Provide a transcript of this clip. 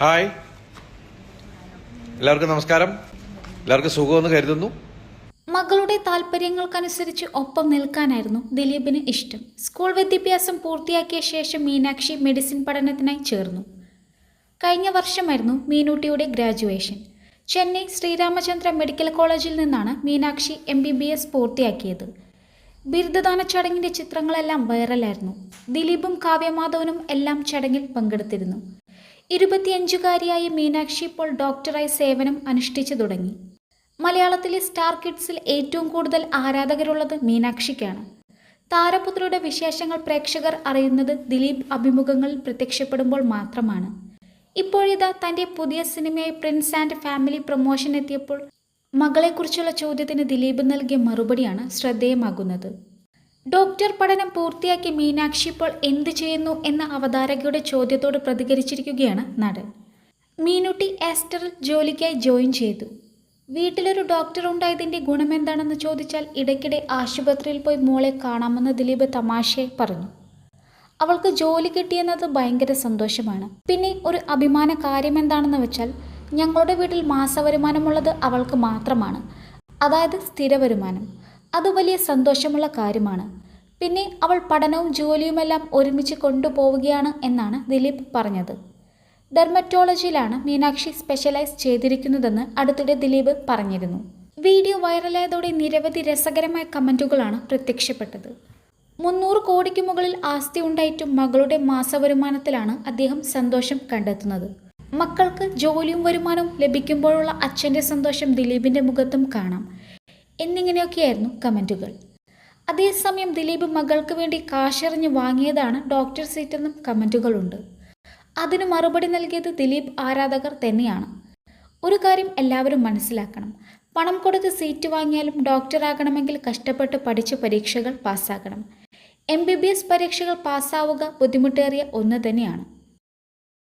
Hi. എല്ലാവർക്കും നമസ്കാരം. എല്ലാവർക്കും സുഖമെന്ന് കരുതുന്നു. മകളുടെ താല്പര്യങ്ങൾക്കനുസരിച്ച് ഒപ്പം നിൽക്കാനായിരുന്നു ദിലീപിന് ഇഷ്ടം. സ്കൂൾ വിദ്യാഭ്യാസം പൂർത്തിയാക്കിയ ശേഷം മീനാക്ഷി മെഡിസിൻ പഠനത്തിനായി ചേർന്നു. കഴിഞ്ഞ വർഷമായിരുന്നു മീനൂട്ടിയുടെ ഗ്രാജുവേഷൻ. ചെന്നൈ ശ്രീരാമചന്ദ്ര മെഡിക്കൽ കോളേജിൽ നിന്നാണ് Meenakshi M B B S പൂർത്തിയാക്കിയത്. ബിരുദദാന ചടങ്ങിന്റെ ചിത്രങ്ങളെല്ലാം വൈറലായിരുന്നു. ദിലീപും കാവ്യമാധവനും എല്ലാം ചടങ്ങിൽ പങ്കെടുത്തിരുന്നു. ഇരുപത്തിയഞ്ചുകാരിയായ മീനാക്ഷി ഇപ്പോൾ ഡോക്ടറായി സേവനം അനുഷ്ഠിച്ചു തുടങ്ങി. മലയാളത്തിലെ സ്റ്റാർ കിഡ്സിൽ ഏറ്റവും കൂടുതൽ ആരാധകരുള്ളത് മീനാക്ഷിക്കാണ്. താരപുത്രിയുടെ വിശേഷങ്ങൾ പ്രേക്ഷകർ അറിയുന്നത് ദിലീപ് അഭിമുഖങ്ങളിൽ പ്രത്യക്ഷപ്പെടുമ്പോൾ മാത്രമാണ്. ഇപ്പോഴിതാ തന്റെ പുതിയ സിനിമയായി പ്രിൻസ് ആൻഡ് ഫാമിലി പ്രൊമോഷൻ എത്തിയപ്പോൾ മകളെക്കുറിച്ചുള്ള ചോദ്യത്തിന് ദിലീപ് നൽകിയ മറുപടിയാണ് ശ്രദ്ധേയമാകുന്നത്. ഡോക്ടർ പഠനം പൂർത്തിയാക്കി മീനാക്ഷി ഇപ്പോൾ എന്ത് ചെയ്യുന്നു എന്ന അവതാരകയുടെ ചോദ്യത്തോട് പ്രതികരിച്ചിരിക്കുകയാണ് നടൻ. മീനുട്ടി ആസ്റ്ററിൽ ജോലിക്കായി ജോയിൻ ചെയ്തു. വീട്ടിലൊരു ഡോക്ടർ ഉണ്ടായതിന്റെ ഗുണമെന്താണെന്ന് ചോദിച്ചാൽ ഇടയ്ക്കിടെ ആശുപത്രിയിൽ പോയി മോളെ കാണാമെന്ന് ദിലീപ് തമാശയെ പറഞ്ഞു. അവൾക്ക് ജോലി കിട്ടിയെന്നത് ഭയങ്കര സന്തോഷമാണ്. പിന്നെ ഒരു അഭിമാന കാര്യം എന്താണെന്ന് വെച്ചാൽ ഞങ്ങളുടെ വീട്ടിൽ മാസവരുമാനമുള്ളത് അവൾക്ക് മാത്രമാണ്. അതായത് സ്ഥിര വരുമാനം അത് വലിയ സന്തോഷമുള്ള കാര്യമാണ്. പിന്നെ അവൾ പഠനവും ജോലിയുമെല്ലാം ഒരുമിച്ച് കൊണ്ടുപോവുകയാണ് എന്നാണ് ദിലീപ് പറഞ്ഞത്. ഡെർമറ്റോളജിയിലാണ് മീനാക്ഷി സ്പെഷ്യലൈസ് ചെയ്തിരിക്കുന്നതെന്ന് അടുത്തിടെ ദിലീപ് പറഞ്ഞിരുന്നു. വീഡിയോ വൈറലായതോടെ നിരവധി രസകരമായ കമന്റുകളാണ് പ്രത്യക്ഷപ്പെട്ടത്. മുന്നൂറ് കോടിക്ക് മുകളിൽ ആസ്തി ഉണ്ടായിട്ടും മകളുടെ മാസവരുമാനത്തിലാണ് അദ്ദേഹം സന്തോഷം കണ്ടെത്തുന്നത്. മക്കൾക്ക് ജോലിയും വരുമാനവും ലഭിക്കുമ്പോഴുള്ള അച്ഛന്റെ സന്തോഷം ദിലീപിന്റെ മുഖത്തും കാണാം. എന്നിങ്ങനെയൊക്കെയായിരുന്നു കമന്റുകൾ അതേസമയം ദിലീപ് മകൾക്ക് വേണ്ടി കാശെറിഞ്ഞ് വാങ്ങിയതാണ് ഡോക്ടർ സീറ്റെന്നും കമന്റുകളുണ്ട് അതിന് മറുപടി നൽകിയത് ദിലീപ് ആരാധകർ തന്നെയാണ്. ഒരു കാര്യം എല്ലാവരും മനസ്സിലാക്കണം. പണം കൊടുത്ത് സീറ്റ് വാങ്ങിയാലും ഡോക്ടറാകണമെങ്കിൽ കഷ്ടപ്പെട്ട് പഠിച്ച് പരീക്ഷകൾ പാസ്സാക്കണം എം ബി ബി എസ് പരീക്ഷകൾ പാസ്സാവുക ബുദ്ധിമുട്ടേറിയ ഒന്ന് തന്നെയാണ്.